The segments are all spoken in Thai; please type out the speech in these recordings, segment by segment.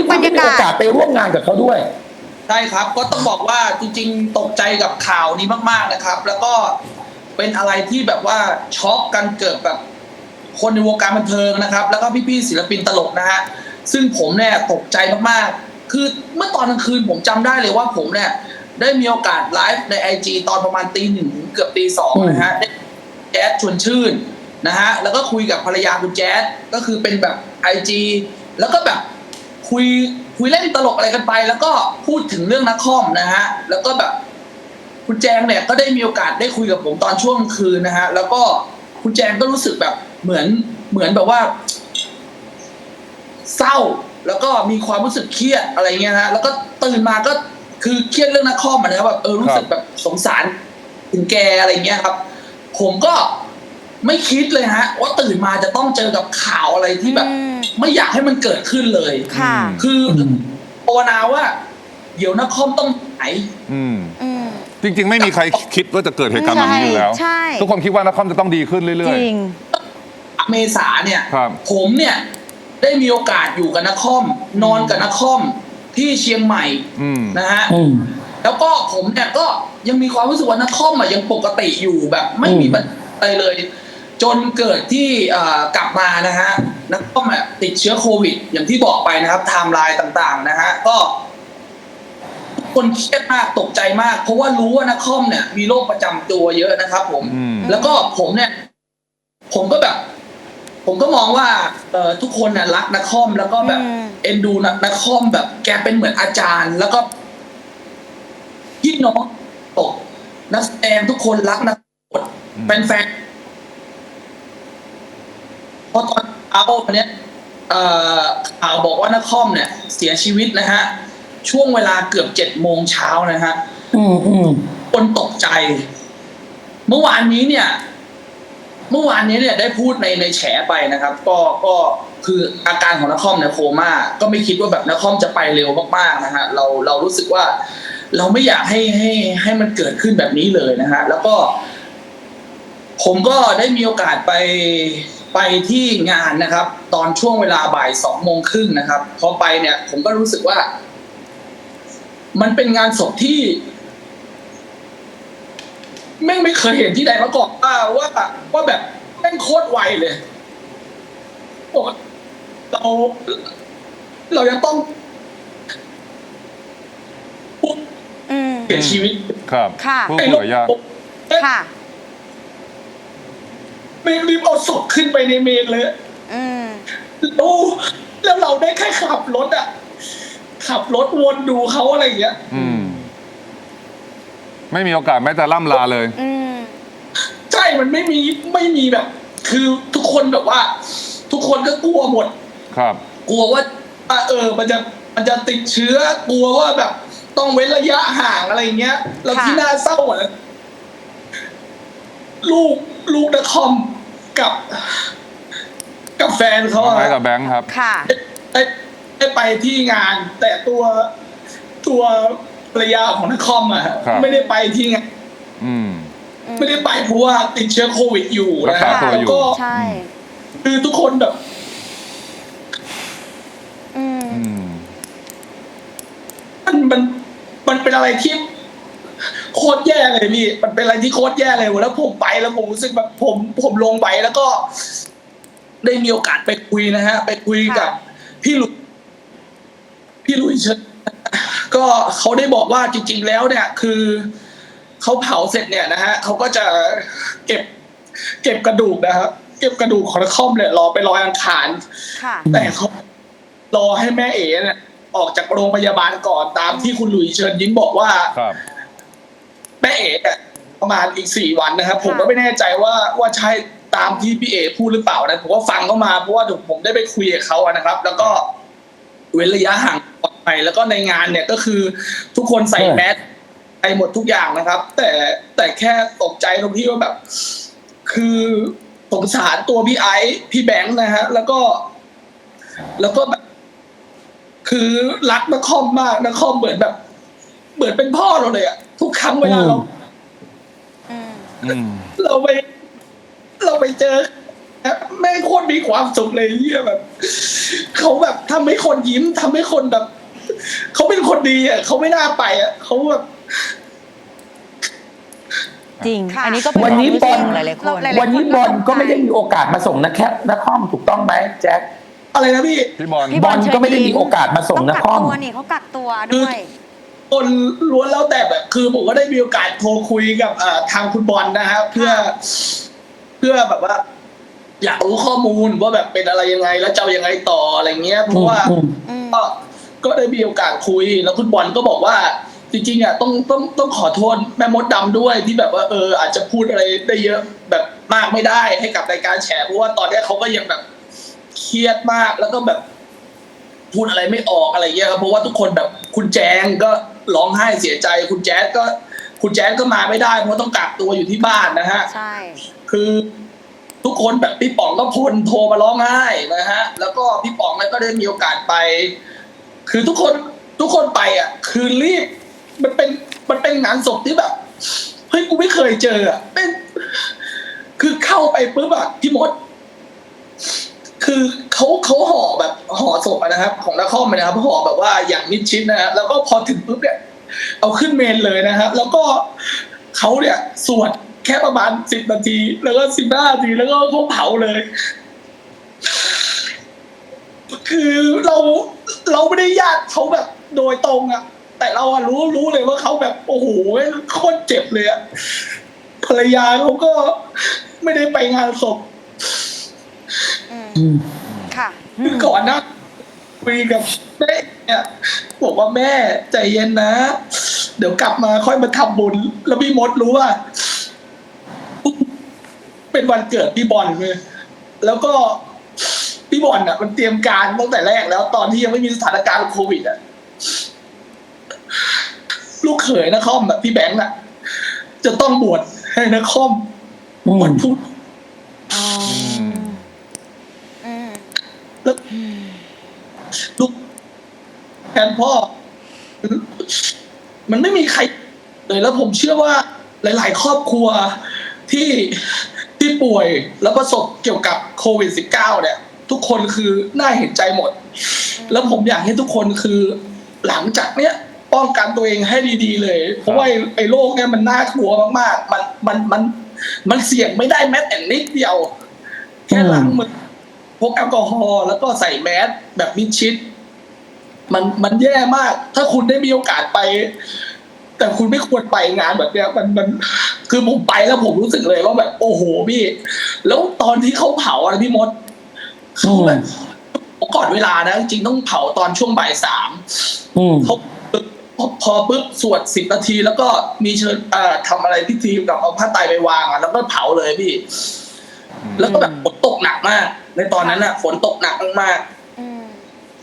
นี้คุณได้มีโอกาสไปร่วมงานกับเขาด้วย ใช่ครับ ก็ต้องบอกว่าจริง ๆ ตกใจกับข่าวนี้มาก ๆนะครับ แล้วก็เป็นอะไรที่แบบว่าช็อกกันเกิดแบบ คนในวงการบันเทิงนะครับ แล้วก็พี่ๆศิลปินตลกนะฮะซึ่งผมเนี่ยตกใจมากๆ คือเมื่อตอนกลางคืนผมจำได้เลยว่าผมเนี่ยได้มีโอกาสไลฟ์ในไอจตอนประมาณตีหนึ่งถึงเกือบตีสองนะฮะได้แจ๊สชวนชื่นนะฮะแล้วก็คุยกับภรรยาคุณแจ๊สก็คือเป็นแบบไอจแล้วก็แบบ คุยคุยเล่นตลกอะไรกันไป แล้วก็พูดถึงเรื่องนักคอมนะฮะแล้วก็แบบคุณแจงเนี่ยก็ได้มีโอกาสได้คุยกับผมตอนช่วงคืนนะฮะแล้วก็คุณแจงก็รู้สึกแบบเหมือนเหมือนแบบว่า เศร้าแล้วก็มีความรู้สึกเครียดอะไรเงี้ยนะแล้วก็ตื่นมาก็คือเครียดเรื่องนักคอมอนะครับแบบเออรู้สึกแบบสงสารถึงแกอะไรเงี้ยครับ ผมก็ ไม่คิดเลยฮะว่าตื่นมาจะต้องเจอกับข่าวอะไรที่แบบอืมไม่อยากให้มันเกิดขึ้นเลยค่ะคืออมภาวนาว่า เดี๋ยวนักคอมต้องหายอืมอืมจริง ๆ ไม่มีใครคิดว่าจะเกิดเหตุการณ์แบบนี้อยู่แล้วใช่ทุกคนคิดว่านครจะต้องดีขึ้นจเรื่อยริงเมษาเนี่ยครับผมเนี่ยได้มีโอกาสอยู่กับนักคอม นอนกับนักคอมที่เชียงใหม่ๆอืมนะฮะอืมแล้วก็ผมเนี่ยก็ยังมีความรู้สึกว่านักคอมอะยังปกติอยู่แบบไม่มีอืมปัญหาอะไรเลย จนเกิดที่เอ่อกลับมานะฮะนักคอมอะติดเชื้อโควิด อย่างที่บอกไปนะครับไทม์ไลน์ต่างๆนะฮะก็ทุกคนเครียดมากตกใจมาก เพราะว่ารู้ว่านักคอมเนี่ย มีโรคประจำตัวเยอะนะครับผมอืมแล้วก็ผมเนี่ย ผมก็แบบ ผมก็มองว่าเอ่อทุกคนน่ะรักนักคอมแล้วก็แบบอืมเอ็นดูนักนักคอมแบบ แกเป็นเหมือนอาจารย์ แล้วก็พี่น้องตกนักแสดงทุกคนรักนักบทอืมเป็น แฟนพอตอนเอาวันเนี้ยเอ่อข่าวบอกว่านักคอมเนี่ย เสียชีวิตนะฮะ ช่วงเวลาเกือบเจ็ดโมงเช้านะฮะ อืมอืมคนตกใจ เมื่อวานนี้เนี่ย เมื่อวานนี้เนี่ยได้พูดในในแฉไปนะครับ ก็ก็คืออาการของนครเนี่ยโคม่าก็ไม่คิดว่าแบบนครจะไปเร็วมากๆนะฮะเราเรารู้สึกว่า เราไม่อยากให้ให้ให้มันเกิดขึ้นแบบนี้เลยนะฮะแล้วก็ ผมก็ได้มีโอกาสไป ไปที่งานนะครับ ตอนช่วงเวลาบ่ายสองโมงครึ่งนะครับพอไปเนี่ย ผมก็รู้สึกว่า มันเป็นงานศพที่แม่งไม่เคยเห็นที่ใดมาก่อนว่าว่าว่าแบบแม่งโคตรไวเลยปกติเรา เรายังต้องปุ๊บอืมเสียชีวิต ครับค่ะผู้ไอ้ป่วยยากปุ๊บแม่งค่ะ แม่งรีบเอาศพขึ้นไปในเมนเลยอืมแล้วแล้วเราได้แค่ขับรถอะ ขับรถวนดูเขาอะไรอย่างเงี้ย อืม ไม่มีโอกาสแม้แต่ล่ำลาเลย อืมใช่มันไม่มีไม่มีแบบ คือทุกคนแบบว่า ทุกคนก็กลัวหมด ครับ กลัวว่าอะเออ มันจะมันจะติดเชื้อกลัวว่าแบบ ต้องเว้นระยะห่างอะไรอย่างเงี้ยแล้วค่ะที่น่าเศร้าอะ ลูกลูกนคอมกับ กับแฟนเขาน้องอะไม้กับแบงค์ครับ ค่ะ ได้ได้ไปที่งาน แต่ตัวตัวภรรยาของนครอะครับ ไม่ได้ไปที่งานอืม ไม่ได้ไปเพราะว่าติดเชื้อโควิดอยู่นะรักษาตัวแล้วอยู่ก็ใช่ คือทุกคนแบบ อืม อืม มันมันมันเป็นอะไรที่ โคตรแย่เลยพี่ มันเป็นอะไรที่โคตรแย่เลยแล้วผมไปแล้วผมรู้สึกแบบผมผมลงไปแล้วก็ ได้มีโอกาสไปคุยนะฮะ ไปคุยกับ พี่ลุยพี่ลุยเชิญก็เขาได้บอกว่าจริง ๆ แล้วเนี่ย คือเขาเผาเสร็จเนี่ยนะฮะเขาก็จะเก็บ เก็บกระดูกนะครับเก็บกระดูกของนครเนี่ยรอไปลอยอังคารค่ะแต่เขารอให้แม่เอ๋เนี่ยออกจากโรงพยาบาลก่อนตามที่คุณหลุยเชิญยิ้มบอกว่าครับ แม่เอ๋เนี่ยประมาณอีกสี่วันนะครับ ผมค่ะก็ไม่แน่ใจว่าว่าใช่ตามที่พี่เอ๋พูดหรือเปล่านะผมก็ฟังเข้ามาเพราะว่าเดี๋ยวผมได้ไปคุยกับเขาอะนะครับ แล้วก็เว้นระยะห่างปลอดภัยแล้วก็ในงานเนี่ยก็คือทุกคนใส่เออแมสไปหมดทุกอย่างนะครับ แต่แต่แค่ตกใจตรงที่ว่าแบบ คือสงสารตัวพี่ไอซ์พี่แบงค์นะฮะ แล้วก็ แล้วก็แบบคือรักนครมากนครเหมือนแบบ เหมือนเป็นพ่อเราเลยอะทุกครั้งเวลาเราอืมอืมเราไป เราไปเจอแม่งโคตรมีความสุขเลยเหียแบบเขาแบบทำให้คนยิ้มทำให้คนแบบเขาเป็นคนดีอะเขาไม่น่าไปอะเขาแบบจริงค่ะอันนี้ก็เป็นวันนี้ความรู้สึกบอลของหลายๆคนหลายๆวันนี้บอลก็ไม่ได้มีโอกาสมาส่งนะแค่นครถูกต้องไหมแจ็คอะไรนะพี่พี่บอลพี่บอลก็ไม่ได้มีโอกาสมาส่งต้องนกักครตัวนี่เขากักตัวด้วย คนล้วนแล้วแต่แบบคือผมก็ได้มีโอกาสโทรคุยกับเอ่อทางคุณบอลนะฮะเพื่อเพื่อแบบว่า อยากรู้ข้อมูลว่าแบบเป็นอะไรยังไงแล้วจะเอายังไงต่ออะไรเงี้ยเพราะว่าอืมอืมก็ก็ได้มีโอกาสคุย แล้วคุณบอลก็บอกว่า จริงๆอะต้องต้องต้องขอโทษแม่มดดำด้วยที่แบบว่าเออ อาจจะพูดอะไรได้เยอะแบบมากไม่ได้ให้กับรายการแฉเพราะว่าตอนเนี้ยเขาก็ยังแบบเครียดมากแล้วก็แบบ พูดอะไรไม่ออกอะไรเงี้ยครับเพราะว่าทุกคนแบบคุณแจงก็ร้องไห้เสียใจ คุณแจ๊ดก็ คุณแจ๊ดก็มาไม่ได้เพราะต้องกักตัวอยู่ที่บ้านนะฮะใช่คือทุกคนแบบพี่ป๋องก็พลโทรมาร้องไห้นะฮะ แล้วก็พี่ป๋องเนี่ยก็ได้มีโอกาสไป คือทุกคนทุกคนไปอะ คือรีบ มันเป็นมันเป็นงานศพที่แบบเฮ้ยกูไม่เคยเจออะเป็น คือเข้าไปปุ๊บอะพี่มด คือเขาเขาห่อแบบห่อศพนะครับ ของนักคอมนะครับห่อแบบว่าอย่างมิดชิดนะฮะแล้วก็พอถึงปุ๊บเนี่ยเอาขึ้นเมนเลยนะครับ แล้วก็เขาเนี่ยสวดแค่ประมาณสิบนาที แล้วก็สิบห้านาทีแล้วก็เขาเผาเลย คือเราเราไม่ได้ญาติเขาแบบโดยตรงอะแต่เราอะรู้รู้เลยว่าเขาแบบโอ้โหโคตรเจ็บเลยอะภรรยาเขาก็ไม่ได้ไปงานศพ ค่ะคือก่อนหนะคุยกับแม่เนี่ยบอกว่าแม่ใจเย็นนะ เดี๋ยวกลับมาค่อยมาทำบุญ แล้วพี่มดรู้ว่า เป็นวันเกิดพี่บอลเลยแล้วก็พี่บอลอะ มันเตรียมการตั้งแต่แรกแล้ว ตอนที่ยังไม่มีสถานการณ์โควิดอะลูกเขยนะคอมแบบพี่แบงค์อะ จะต้องบวชให้นะคอมอืมวันพุธ อ๋อ อืม แล้วลูก แทนพ่อ มันไม่มีใครเลยแล้วผมเชื่อว่าหลาย ๆ ครอบครัวที่ที่ป่วยแล้วประสบเกี่ยวกับโควิด -19 เนี่ย ทุกคนคือน่าเห็นใจหมด แล้วผมอยากให้ทุกคนคือหลังจากเนี้ยป้องกันตัวเองให้ดีๆเลย เพราะว่าไอ้ไอ้โรคเนี่ยมันน่ากลัวมากๆ มันมันมันมันเสี่ยงไม่ได้แม้แต่นิดเดียว แค่ล้างมือพกแอลกอฮอล์แล้วก็ใส่แมสแบบมิดชิด มันมันแย่มาก ถ้าคุณได้มีโอกาสไป แต่คุณไม่ควรไปงานแบบเนี้ย มันมันคือผมไปแล้วผมรู้สึกเลยว่าแบบโอ้โหพี่ แล้วตอนที่เขาเผาอะพี่มดเขาแบบก่อนเวลานะจริงๆต้องเผาตอนช่วงบ่ายสามอืมเขาพอพอปุ๊บสวดสิบนาที แล้วก็มีเชิญเอ่อทำอะไรพิธีกับเอาผ้าไตรไปวางอะแล้วก็เผาเลยพี่ แล้วก็แบบฝนตกหนักมาก ในตอนนั้นอะฝนตกหนักมากอืมๆ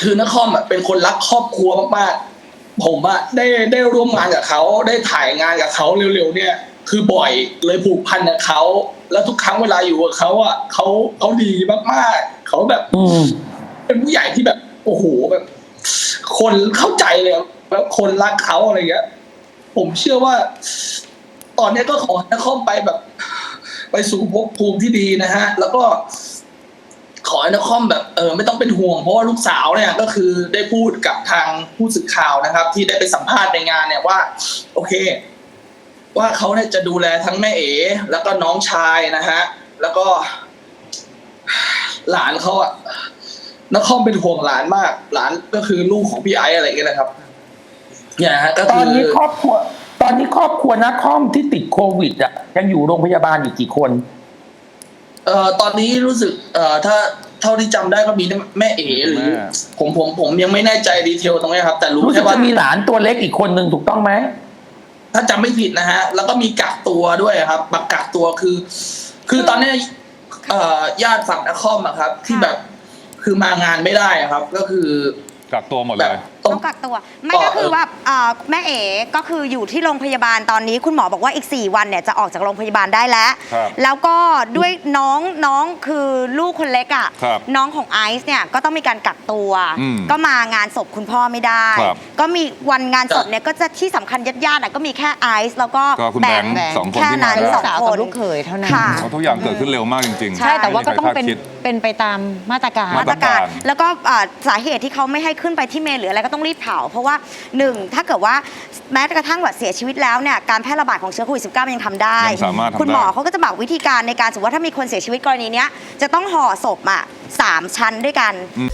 คือนครอะเป็นคนรักครอบครัวมากๆ ผมอะได้ได้ร่วมงานกับเขาได้ถ่ายงานกับเขาเร็วๆเนี่ย คือบ่อยเลยผูกพันกับเขาแล้วทุกครั้งเวลาอยู่กับเขาอะเขาเขาดีมากๆเขาแบบอืมเป็นผู้ใหญ่ที่แบบ โอ้โหแบบ คนเข้าใจเลยแล้วคนรักเขาอะไรเงี้ย ผมเชื่อว่า ตอนนี้ก็ขอให้นครไปแบบ ไปสู่ภพภูมิที่ดีนะฮะ แล้วก็ข อให้นครแบบเออไม่ต้องเป็นห่วง เพราะว่าลูกสาวเนี่ยก็คือได้พูดกับทางผู้สื่อข่าวนะครับ ที่ได้ไปสัมภาษณ์ในงานเนี่ยว่า โอเค ว่าเขาเนี่ยจะดูแลทั้งแม่เอ๋แล้วก็น้องชายนะฮะแล้วก็หลานเขาอะนครเป็นห่วงหลานมาก หลานก็คือลูกของพี่ไอซ์อะไรเงี้ยนะครับเนี่ยฮะก็ตอคืนอนี้ครอบครัว ตอนนี้ครอบครัวนคอมที่ติดโควิดอะยังอยู่โรงพยาบาลอีกกี่คน เอ่อตอนนี้รู้สึกเอ่อถ้าเท่าที่จำได้ก็มีแม่เอ๋หรือ แม่ ผมผมผมยังไม่แน่ใจดีเทลตรงนี้ครับ แต่รู้รู้สึแค่กว่าจะมีหลานตัวเล็กอีกคนหนึ่งถูกต้องไหม ถ้าจำไม่ผิดนะฮะ แล้วก็มีกักตัวด้วยครับบักกักตัวคือ คือตอนนี้เอ่อญาติฝั่งนครอะครับ ที่แบบคือมางานไม่ได้อะครับ ก็คือ กักตัวหมดแบเลบยต้ ต้อองงกักตัว ไม่ก็คือว่าเอ่อแม่เอ๋ก็คืออยู่ที่โรงพยาบาลตอนนี้ คุณหมอบอกว่าอีก 4 วันเนี่ยจะออกจากโรงพยาบาลได้แล้ว ครับแล้วก็ด้วยน้องน้องคือลูกคนเล็กอะครับน้องของไอซ์เนี่ยก็ต้องมีการกักตัว อืมก็มางานศพคุณพ่อไม่ได้ ครับ ก็มีวันงานศพเนี่ยก็จะที่สำคัญญาติๆอะก็มีแค่ไอซ์แล้วก็ก็คุณแบแบงงค์ค์สองคนแค่ที่มานั้นได้สองสาวคกับนลูกเขยเท่านั้น ค่ะเพราะทุกอย่างเกิดขึ้นเร็วมากจริงๆใช่แต่ว่าก็ต้องเป็นไม่มีใครคดคิด เป็นไปตามมาตรการมาตรการ มาตรการ แล้วก็อ่าสาเหตุที่เขาไม่ให้ขึ้นไปที่เมนหรืออะไรก็ต้องรีบเผา เพราะว่าหนึ่งถ้าเกิดว่าแม้กระทั่งแบบเสียชีวิตแล้วเนี่ยการแพร่ระบาดของเชื้อโควิด -19 มันยังทำได้ ยังสามารถทำได้ คุณหมอเขาก็จะบอกวิธีการในการสมมติว่าถ้ามีคนเสียชีวิตกรณีเนี้ยจะต้องห่อศพอะสามชั้นด้วยกันอืม